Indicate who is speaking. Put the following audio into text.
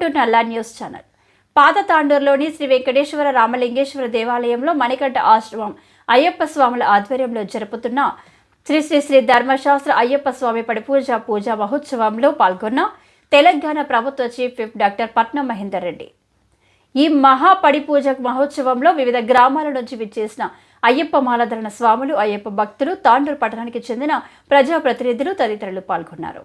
Speaker 1: To Nalla news channel. పాత తాండూరులోని శ్రీ వెంకటేశ్వర రామలింగేశ్వర దేవాలయంలో మణికంఠ ఆశ్రమం అయ్యప్ప స్వాముల ఆధ్వర్యంలో జరుపుతున్న శ్రీ శ్రీ శ్రీ ధర్మశాస్త్ర అయ్యప్ప స్వామి పడిపూజ పూజా మహోత్సవంలో పాల్గొన్న తెలంగాణ ప్రభుత్వ చీఫ్ విప్ డాక్టర్ పట్నం మహేందర్ రెడ్డి. ఈ మహా మహోత్సవంలో వివిధ గ్రామాల నుంచి విచ్చేసిన అయ్యప్ప మాలధరణ స్వాములు అయ్యప్ప భక్తులు తాండూరు పట్టణానికి చెందిన ప్రజాప్రతినిధులు తదితరులు పాల్గొన్నారు.